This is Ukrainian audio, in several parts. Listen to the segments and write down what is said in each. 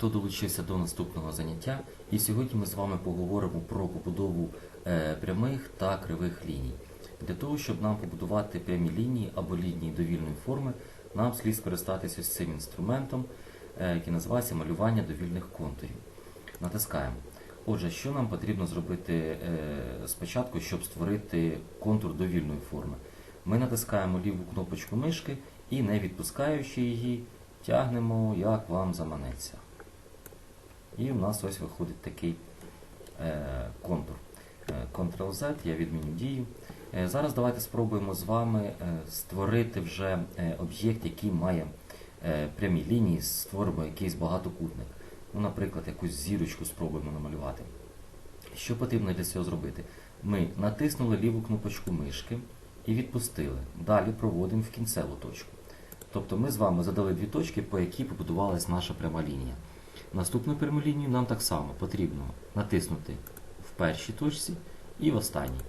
хто долучився до наступного заняття. І сьогодні ми з вами поговоримо про побудову е, прямих та кривих ліній. Для того, щоб нам побудувати прямі лінії або лінії довільної форми, нам слід скористатися цим інструментом, е, який називається малювання довільних контурів. Натискаємо. Отже, що нам потрібно зробити е, спочатку, щоб створити контур довільної форми? Ми натискаємо ліву кнопочку мишки і, не відпускаючи її, тягнемо, як вам заманеться. І в нас ось виходить такий е, контур. Е, Ctrl-Z, я відміню дію. Е, зараз давайте спробуємо з вами створити вже об'єкт, який має прямі лінії, створимо якийсь багатокутник. Ну, наприклад, якусь зірочку спробуємо намалювати. Що потрібно для цього зробити? Ми натиснули ліву кнопочку мишки і відпустили. Далі проводимо в кінцеву точку. Тобто ми з вами задали дві точки, по якій побудувалась наша пряма лінія. Наступну пряму лінію нам так само потрібно натиснути в першій точці і в останній.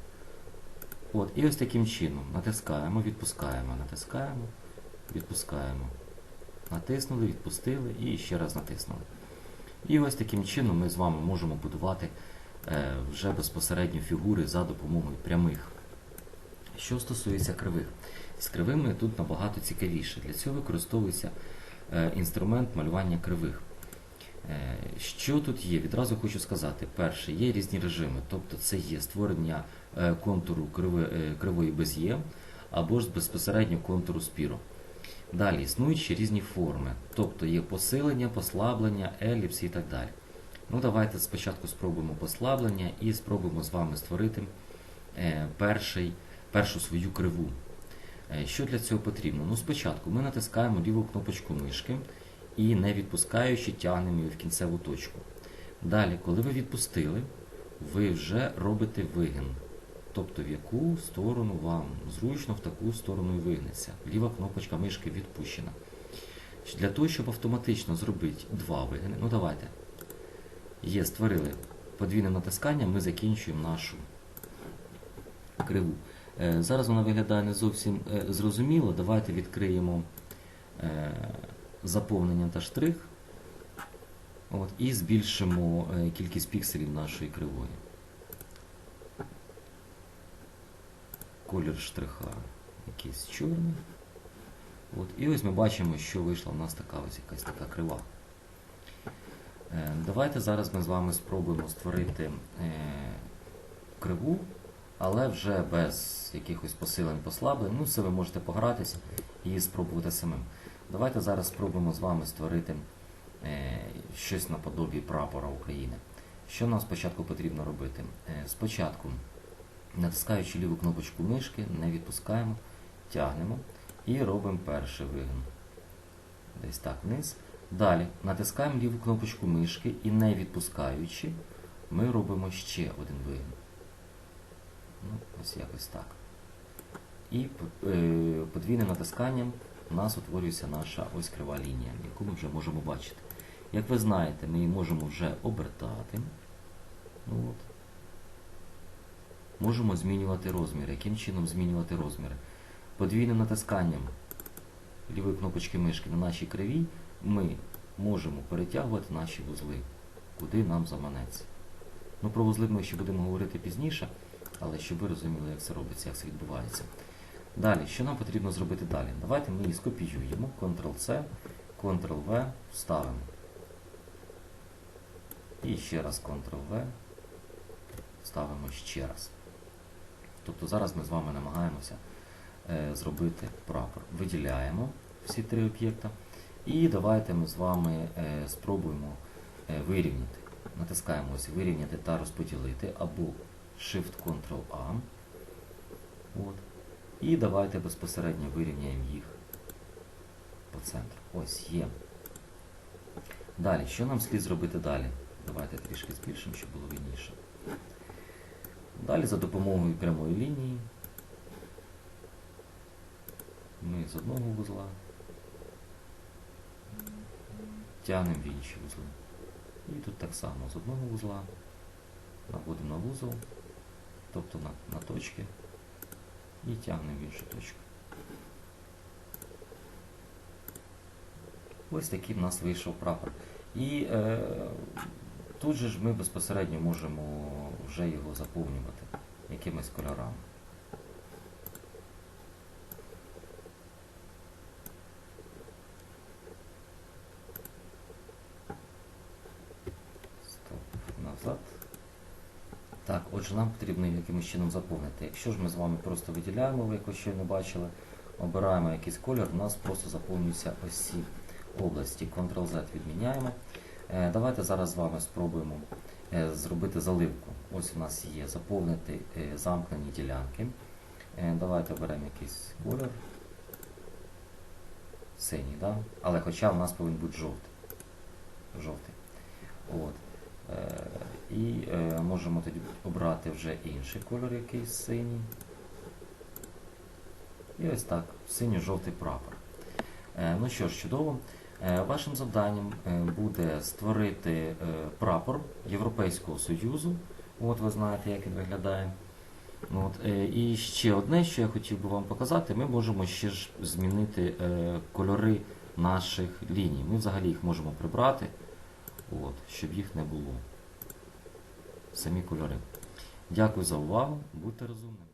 От, і ось таким чином натискаємо, відпускаємо, натискаємо, відпускаємо. Натиснули, відпустили і ще раз натиснули. І ось таким чином ми з вами можемо будувати е, вже безпосередньо фігури за допомогою прямих. Що стосується кривих, з кривими тут набагато цікавіше. Для цього використовується е, інструмент малювання кривих. Е, Що тут є? Відразу хочу сказати. Перше, є різні режими, тобто це є створення е, контуру е, кривої без Є або ж безпосередньо контуру спіру. Далі існують ще різні форми, тобто є посилення, послаблення, еліпс і так далі. Ну, давайте спочатку спробуємо послаблення і спробуємо з вами створити перший, першу свою криву. Що для цього потрібно? Ну, спочатку ми натискаємо ліву кнопочку мишки і не відпускаючи, тягнемо її в кінцеву точку. Далі, коли ви відпустили, ви вже робите вигин. Тобто в яку сторону вам зручно, в таку сторону і вигнеться. Ліва кнопочка мишки відпущена. Для того, щоб автоматично зробити два вигини, ну давайте. Є, створили подвійне натискання, ми закінчуємо нашу криву. Е, Зараз вона виглядає не зовсім е, зрозуміло. Давайте відкриємо е, заповнення та штрих. От, і збільшимо е, кількість пікселів нашої кривої. Колір штриха якийсь чорний. От, і ось ми бачимо, що вийшла в нас така ось якась така крива. Е, Давайте зараз ми з вами спробуємо створити е, криву, але вже без якихось посилень послаблень. Ну, це ви можете погратись і спробувати самим. Давайте зараз спробуємо з вами створити е, щось наподобі прапора України. Що нам спочатку потрібно робити? Е, Спочатку, натискаючи ліву кнопочку мишки, не відпускаємо, тягнемо і робимо перший вигин. Десь так вниз. Далі натискаємо ліву кнопочку мишки і не відпускаючи, ми робимо ще один вигин. Ну, ось якось так. І е, подвійним натисканням у нас утворюється наша ось крива лінія, яку ми вже можемо бачити. Як ви знаєте, ми її можемо вже обертати. Ну, от. Можемо змінювати розміри. Яким чином змінювати розміри? Подвійним натисканням лівої кнопочки мишки на нашій кривій ми можемо перетягувати наші вузли, куди нам заманеться. Ну, про вузли ми ще будемо говорити пізніше, але щоб ви розуміли, як це робиться, як це відбувається. Далі, що нам потрібно зробити далі? Давайте ми її скопіюємо, Ctrl-C, Ctrl-V, вставимо. І ще раз Ctrl-V, ставимо ще раз. Тобто зараз ми з вами намагаємося е, зробити прапор. Виділяємо всі три об'єкта. І давайте ми з вами е, спробуємо е, вирівняти. Натискаємо ось вирівняти та розподілити або Shift-Ctrl-A. От. І давайте безпосередньо вирівняємо їх по центру. Ось є. Далі, що нам слід зробити далі? Давайте трішки збільшимо, щоб було видніше. Далі за допомогою прямої лінії ми з одного вузла тягнемо в інші вузли. І тут так само з одного вузла наводимо на вузол, тобто на, на точки, і тягнемо в іншу точку. Ось такий в нас вийшов прапор. І е, тут же ж ми безпосередньо можемо вже його заповнювати якимись кольорами. Так, отже, нам потрібно якимось чином заповнити. Якщо ж ми з вами просто виділяємо, ви якось щойно бачили, обираємо якийсь колір, у нас просто заповнюються ось ці області. Ctrl-Z відміняємо. Е, Давайте зараз з вами спробуємо е, зробити заливку. Ось у нас є заповнити е, замкнені ділянки. Давайте оберемо якийсь колір. Синій, да? але хоча в нас повинен бути жовтий. Жовтий. От. Е, І е, можемо тоді обрати вже інший кольор, якийсь синій. І ось так, синьо-жовтий прапор. Е, Ну що ж, чудово. Вашим завданням буде створити прапор Європейського Союзу. От ви знаєте, як він виглядає. От, і ще одне, що я хотів би вам показати, ми можемо ще ж змінити кольори наших ліній. Ми взагалі їх можемо прибрати, от, щоб їх не було. Самі кольори. Дякую за увагу, будьте розумними.